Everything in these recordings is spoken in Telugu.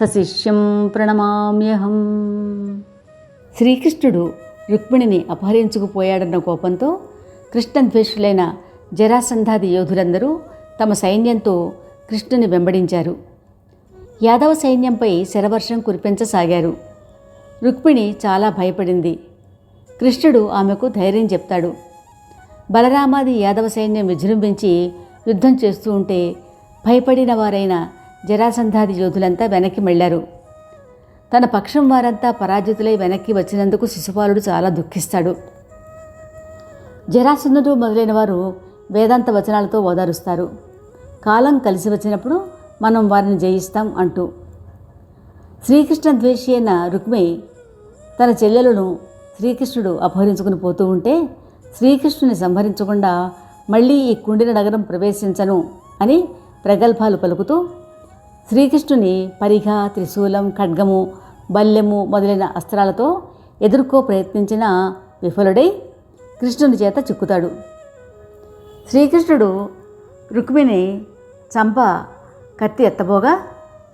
సశిష్యం ప్రణమామ్యహం. శ్రీకృష్ణుడు రుక్మిణిని అపహరించుకుపోయాడన్న కోపంతో కృష్ణద్వేషులైన జరాసంధాది యోధులందరూ తమ సైన్యంతో కృష్ణుని వెంబడించారు. యాదవ సైన్యంపై శరవర్షం కురిపించసాగారు. రుక్మిణి చాలా భయపడింది. కృష్ణుడు ఆమెకు ధైర్యం చెప్తాడు. బలరామాది యాదవ సైన్యం విజృంభించి యుద్ధం చేస్తూ ఉంటే భయపడిన వారైన జరాసంధాది యోధులంతా వెనక్కి మెళ్ళారు. తన పక్షం వారంతా పరాజితులై వెనక్కి వచ్చినందుకు శిశుపాలుడు చాలా దుఃఖిస్తాడు. జరాసంధుడు మొదలైన వారు వేదాంత వచనాలతో ఓదారుస్తారు. కాలం కలిసి వచ్చినప్పుడు మనం వారిని జయిస్తాం అంటూ. శ్రీకృష్ణ ద్వేషి అయిన రుక్మి తన చెల్లెలను శ్రీకృష్ణుడు అపహరించుకుని పోతూ ఉంటే శ్రీకృష్ణుని సంహరించకుండా మళ్ళీ ఈ కుండిన నగరం ప్రవేశించను అని ప్రగల్భాలు పలుకుతూ శ్రీకృష్ణుని పరిఘ త్రిశూలం ఖడ్గము బల్లెము మొదలైన అస్త్రాలతో ఎదుర్కో ప్రయత్నించిన విఫలుడై కృష్ణుని చేత చిక్కుతాడు. శ్రీకృష్ణుడు రుక్మిణి చంప కత్తి ఎత్తబోగా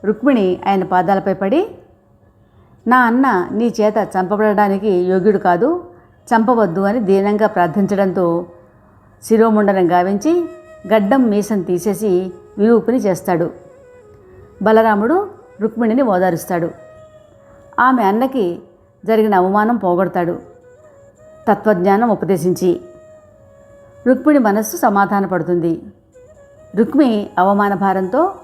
రుక్మిణి ఆయన పాదాలపై పడి నా అన్న నీ చేత చంపబడడానికి యోగ్యుడు కాదు చంపవద్దు అని దీనంగా ప్రార్థించడంతో శిరోముండనం గావించి గడ్డం మీసం తీసేసి విరూపిని చేస్తాడు. బలరాముడు రుక్మిణిని ఓదారుస్తాడు. ఆమె అన్నకి జరిగిన అవమానం పోగొడతాడు. తత్వజ్ఞానం ఉపదేశించి రుక్మిణి మనస్సు సమాధానపడుతుంది. రుక్మి అవమాన భారంతో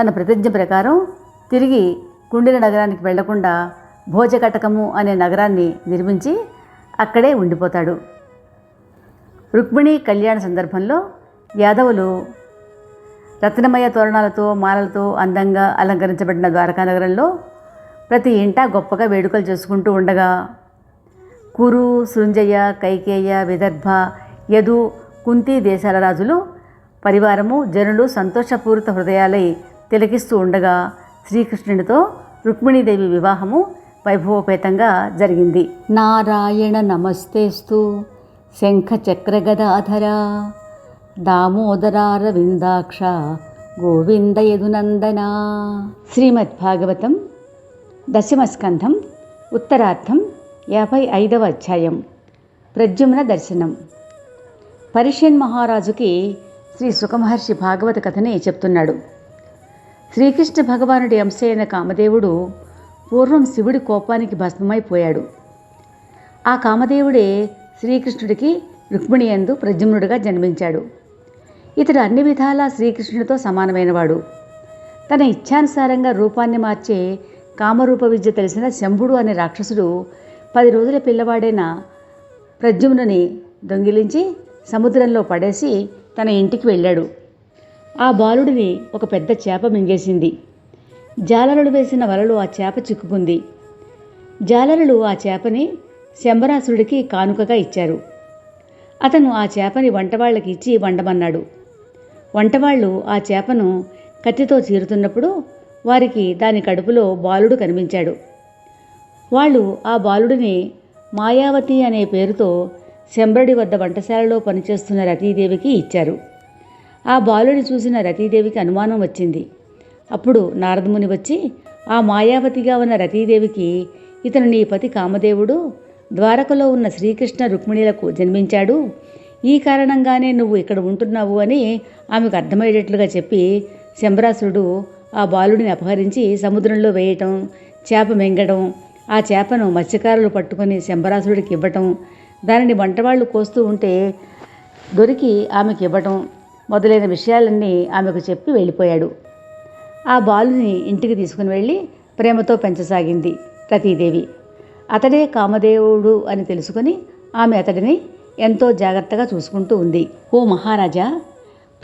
తన ప్రతిజ్ఞ ప్రకారం తిరిగి కుండిన నగరానికి వెళ్ళకుండా భోజకటకము అనే నగరాన్ని నిర్మించి అక్కడే ఉండిపోతాడు. రుక్మిణి కళ్యాణ సందర్భంలో యాదవులు రత్నమయ తోరణాలతో మాలలతో అందంగా అలంకరించబడిన ద్వారకా నగరంలో ప్రతి ఇంటా గొప్పగా వేడుకలు చేసుకుంటూ ఉండగా కురు సృంజయ కైకేయ విదర్భ యదు కుంతి దేశాల రాజులు పరివారము జనులు సంతోషపూరిత హృదయాలై తిలకిస్తూ ఉండగా శ్రీకృష్ణునితో రుక్మిణీదేవి వివాహము వైభవోపేతంగా జరిగింది. నారాయణ నమస్తేస్తు. శంఖ చక్రగదాధరా దామోదరారవిందాక్ష గోవింద యదునందనా శ్రీమద్ భాగవతం దశమస్కంధం ఉత్తరార్థం యాభై ఐదవ అధ్యాయం ప్రద్యుమ్న దర్శనం. పరిషన్ మహారాజుకి శ్రీ సుఖమహర్షి భాగవత కథని చెప్తున్నాడు. శ్రీకృష్ణ భగవానుడి అంశైన అయిన కామదేవుడు పూర్వం శివుడి కోపానికి భస్మమైపోయాడు ఆ కామదేవుడే శ్రీకృష్ణుడికి రుక్మిణి యందు ప్రద్యుమ్నుడిగా జన్మించాడు. ఇతడు అన్ని విధాలా శ్రీకృష్ణుడితో సమానమైనవాడు. తన ఇచ్ఛానుసారంగా రూపాన్ని మార్చే కామరూప విద్య తెలిసిన శంభుడు అనే రాక్షసుడు పది రోజుల పిల్లవాడైన ప్రద్యుమ్నుని దొంగిలించి సముద్రంలో పడేసి తన ఇంటికి వెళ్ళాడు. ఆ బాలుడిని ఒక పెద్ద చేప మింగేసింది. జాలరులు వేసిన వలలో ఆ చేప చిక్కుకుంది. జాలరులు ఆ చేపని శంబరాసురుడికి కానుకగా ఇచ్చారు. అతను ఆ చేపని వంటవాళ్ళకి ఇచ్చి వండమన్నాడు. వంటవాళ్ళు ఆ చేపను కత్తితో చీరుతున్నప్పుడు వారికి దాని కడుపులో బాలుడు కనిపించాడు. వాళ్ళు ఆ బాలుడిని మాయావతి అనే పేరుతో శంబ్రడి వద్ద వంటశాలలో పనిచేస్తున్న రతీదేవికి ఇచ్చారు. ఆ బాలుని చూసిన రతీదేవికి అనుమానం వచ్చింది. అప్పుడు నారదముని వచ్చి ఆ మాయావతిగా ఉన్న రతీదేవికి ఇతను నీ పతి కామదేవుడు ద్వారకలో ఉన్న శ్రీకృష్ణ రుక్మిణిలకు జన్మించాడు. ఈ కారణంగానే నువ్వు ఇక్కడ ఉంటున్నావు అని ఆమెకు అర్థమయ్యేటట్లుగా చెప్పి శంభరాసురుడు ఆ బాలుడిని అపహరించి సముద్రంలో వేయటం చేప మింగడం ఆ చేపను మత్స్యకారులు పట్టుకొని శంభరాసురుడికి ఇవ్వటం దానిని వంటవాళ్ళు కోస్తూ ఉంటే దొరికి ఆమెకి ఇవ్వటం మొదలైన విషయాలన్నీ ఆమెకు చెప్పి వెళ్ళిపోయాడు. ఆ బాలుని ఇంటికి తీసుకుని వెళ్ళి ప్రేమతో పెంచసాగింది రతీదేవి. అతడే కామదేవుడు అని తెలుసుకుని ఆమె అతడిని ఎంతో జాగ్రత్తగా చూసుకుంటూ ఉంది. ఓ మహారాజా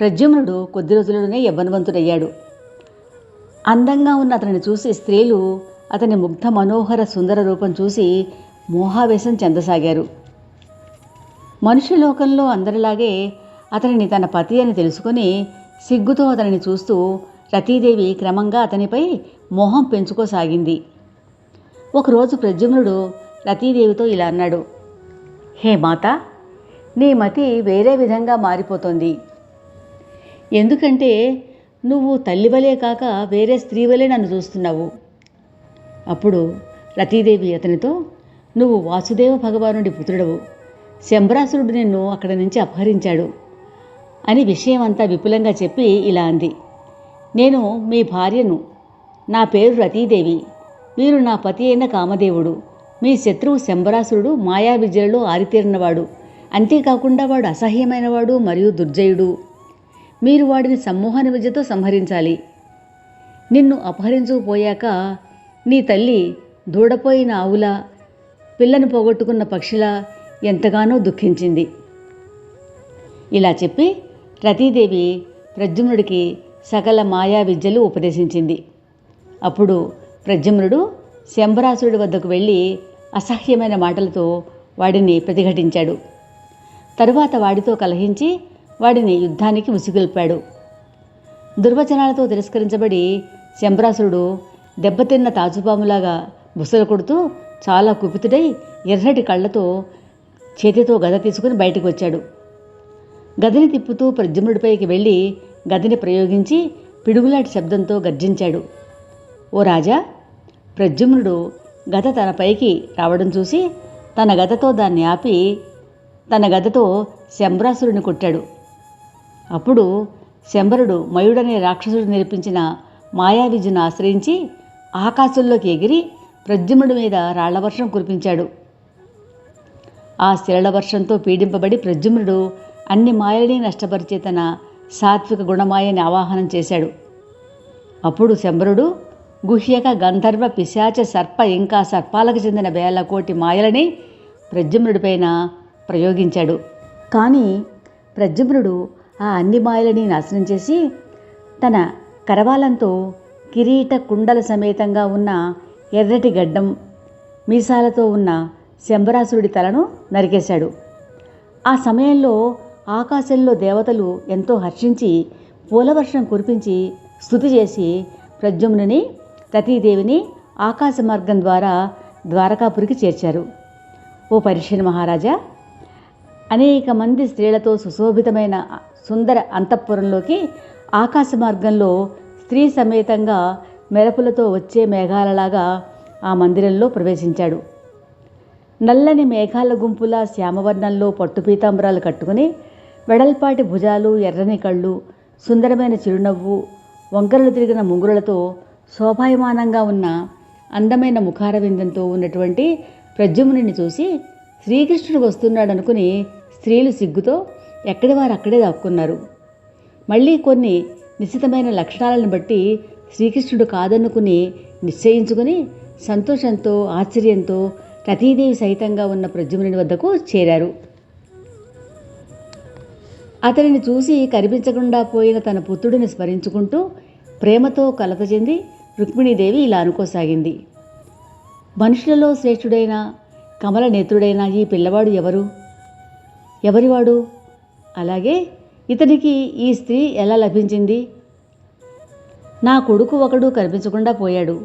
ప్రద్యుమ్నుడు కొద్ది రోజులలోనే యవ్వనవంతుడయ్యాడు. అందంగా ఉన్న అతనిని చూసి స్త్రీలు అతని ముగ్ధ మనోహర సుందర రూపం చూసి మోహావేశం చెందసాగారు. మనుష్యలోకంలో అందరిలాగే అతనిని తన పతి అని తెలుసుకొని సిగ్గుతో అతనిని చూస్తూ రతీదేవి క్రమంగా అతనిపై మోహం పెంచుకోసాగింది. ఒకరోజు ప్రద్యుమ్నుడు రతీదేవితో ఇలా అన్నాడు హే మాత నీ మతి వేరే విధంగా మారిపోతోంది. ఎందుకంటే నువ్వు తల్లివలే కాక వేరే స్త్రీవలే నన్ను చూస్తున్నావు. అప్పుడు రతీదేవి అతనితో నువ్వు వాసుదేవ భగవానుడి పుత్రుడవు. శంభరాసురుడు నిన్ను అక్కడి నుంచి అపహరించాడు అని విషయం అంతా విపులంగా చెప్పి ఇలా అంది. నేను మీ భార్యను. నా పేరు రతీదేవి. మీరు నా పతి అయిన కామదేవుడు. మీ శత్రువు శంభరాసురుడు మాయా విద్యలలో ఆరితేరినవాడు. అంతేకాకుండా వాడు అసహ్యమైనవాడు మరియు దుర్జయుడు. మీరు వాడిని సమ్మోహన విద్యతో సంహరించాలి. నిన్ను అపహరించుకుపోయాక నీ తల్లి దూడపోయిన ఆవులా పిల్లను పోగొట్టుకున్న పక్షిలా ఎంతగానో దుఃఖించింది. ఇలా చెప్పి రతీదేవి ప్రద్యుమ్నుడికి సకల మాయా విద్యలు ఉపదేశించింది. అప్పుడు ప్రద్యుమ్నుడు శంభరాసురుడి వద్దకు వెళ్ళి అసహ్యమైన మాటలతో వాడిని ప్రతిఘటించాడు. తరువాత వాడితో కలహించి వాడిని యుద్ధానికి ఉసిగొల్పాడు దుర్వచనాలతో తిరస్కరించబడి శంభరాసురుడు దెబ్బతిన్న తాజుపాములాగా బుసలు కొడుతూ చాలా కుపితుడై ఎర్రటి కళ్ళతో చేతితో గద తీసుకుని బయటకు వచ్చాడు గదిని తిప్పుతూ ప్రద్యుమ్నుడిపైకి వెళ్ళి గదిని ప్రయోగించి పిడుగులాంటి శబ్దంతో గర్జించాడు. ఓ రాజా ప్రద్యుమ్నుడు గద తన పైకి రావడం చూసి తన గదతో దాన్ని ఆపి తన గదతో శంభరాసురుని కొట్టాడు. అప్పుడు శంబరుడు మయుడనే రాక్షసుడు నేర్పించిన మాయా విద్యను ఆశ్రయించి ఆకాశంలోకి ఎగిరి ప్రద్యుమ్నుడి మీద రాళ్ళవర్షం కురిపించాడు. ఆ శిలల వర్షంతో పీడింపబడి ప్రద్యుమ్నుడు అన్ని మాయల్ని నష్టపరిచే తన సాత్విక గుణమాయని ఆవాహనం చేశాడు. అప్పుడు శంబరుడు గుహ్యక గంధర్వ పిశాచ సర్ప ఇంకా సర్పాలకు చెందిన వేల కోటి మాయలని ప్రద్యుమ్నుడిపైన ప్రయోగించాడు. కానీ ప్రద్యుమ్నుడు ఆ అన్ని మాయలని నాశనం చేసి తన కరవాలంతో కిరీట కుండల సమేతంగా ఉన్న ఎర్రటి గడ్డం మీసాలతో ఉన్న శంబరాసురుడి తలను నరికేశాడు. ఆ సమయంలో ఆకాశంలో దేవతలు ఎంతో హర్షించి పూలవర్షం కురిపించి స్థుతి చేసి ప్రద్యుమ్నుని రతీదేవిని ఆకాశ మార్గం ద్వారా ద్వారకాపురికి చేర్చారు. ఓ పరిషిణ్ మహారాజా అనేక మంది స్త్రీలతో సుశోభితమైన సుందర అంతఃపురంలోకి ఆకాశ మార్గంలో స్త్రీ సమేతంగా మెరపులతో వచ్చే మేఘాలలాగా ఆ మందిరంలో ప్రవేశించాడు. నల్లని మేఘాల గుంపులా శ్యామవర్ణంలో పట్టు పీతాంబరాలు కట్టుకుని వెడల్పాటి భుజాలు ఎర్రని కళ్ళు సుందరమైన చిరునవ్వు వంకరలు తిరిగిన ముంగురులతో శోభాయమానంగా ఉన్న అందమైన ముఖారవిందంతో ఉన్నటువంటి ప్రద్యుమ్నుని చూసి శ్రీకృష్ణుడు వస్తున్నాడనుకుని స్త్రీలు సిగ్గుతో ఎక్కడి వారు అక్కడే దాక్కున్నారు. మళ్ళీ కొన్ని నిశ్చితమైన లక్షణాలను బట్టి శ్రీకృష్ణుడు కాదనుకుని నిశ్చయించుకుని సంతోషంతో ఆశ్చర్యంతో రతీదేవి సహితంగా ఉన్న ప్రద్యుమ్నుని వద్దకు చేరారు. అతనిని చూసి కనిపించకుండా పోయిన తన పుత్రుడిని స్మరించుకుంటూ ప్రేమతో కలత చెంది రుక్మిణీదేవి ఇలా అనుకోసాగింది. మనుషులలో శ్రేష్ఠుడైన కమల నేత్రుడైన ఈ పిల్లవాడు ఎవరు? ఎవరివాడు? అలాగే ఇతనికి ఈ స్త్రీ ఎలా లభించింది? నా కొడుకు ఒకడు కనిపించకుండా పోయాడు.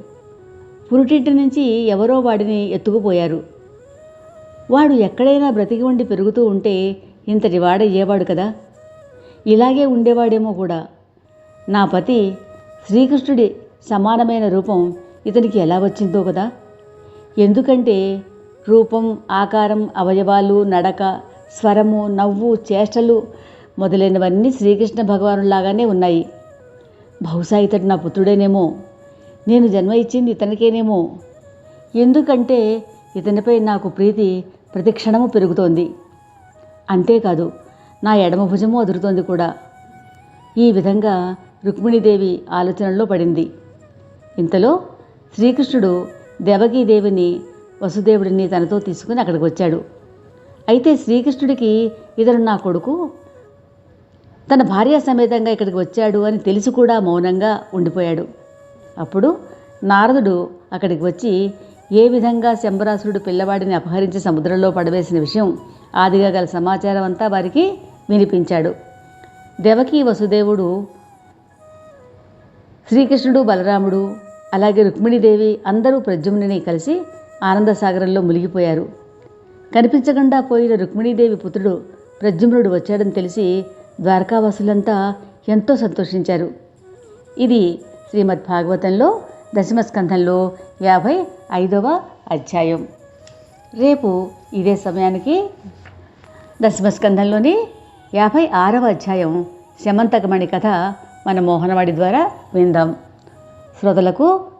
పురుటింటి నుంచి ఎవరో వాడిని ఎత్తుకుపోయారు. వాడు ఎక్కడైనా బ్రతికి ఉండి పెరుగుతూ ఉంటే ఇంతటి వాడయ్యేవాడు కదా? ఇలాగే ఉండేవాడేమో కూడా. నా పతి శ్రీకృష్ణుడి సమానమైన రూపం ఇతనికి ఎలా వచ్చిందో కదా? ఎందుకంటే రూపం ఆకారం అవయవాలు నడక స్వరము నవ్వు చేష్టలు మొదలైనవన్నీ శ్రీకృష్ణ భగవానులాగానే ఉన్నాయి. బహుశా ఇతడు నా పుత్రుడేనేమో. నేను జన్మ ఇచ్చింది ఇతనికేనేమో. ఎందుకంటే ఇతనిపై నాకు ప్రీతి ప్రతి క్షణము పెరుగుతోంది. అంతేకాదు నా ఎడమ భుజము అదురుతోంది కూడా. ఈ విధంగా రుక్మిణీదేవి ఆలోచనలో పడింది. ఇంతలో శ్రీకృష్ణుడు దేవకీదేవిని వసుదేవుడిని తనతో తీసుకుని అక్కడికి వచ్చాడు. అయితే శ్రీకృష్ణుడికి ఇతడు నా కొడుకు? తన భార్య సమేతంగా ఇక్కడికి వచ్చాడు అని తెలిసి కూడా మౌనంగా ఉండిపోయాడు. అప్పుడు నారదుడు అక్కడికి వచ్చి ఏ విధంగా శంబరాసురుడు పిల్లవాడిని అపహరించి సముద్రంలో పడవేసిన విషయం ఆదిగా గల సమాచారం అంతా వారికి వినిపించాడు. దేవకీ వసుదేవుడు శ్రీకృష్ణుడు బలరాముడు అలాగే రుక్మిణీదేవి అందరూ ప్రద్యుమ్నుని కలిసి ఆనందసాగరంలో మునిగిపోయారు. కనిపించకుండా పోయిన రుక్మిణీదేవి పుత్రుడు ప్రద్యుమ్నుడు వచ్చాడని తెలిసి ద్వారకావాసులంతా ఎంతో సంతోషించారు. ఇది శ్రీమద్ భాగవతంలో దశమస్కంధంలో యాభై ఐదవ అధ్యాయం. రేపు ఇదే సమయానికి దశమస్కంధంలోని యాభై ఆరవ అధ్యాయం శమంతకమణి కథ మన మోహనవాడి ద్వారా విందాం. శ్రోతలకు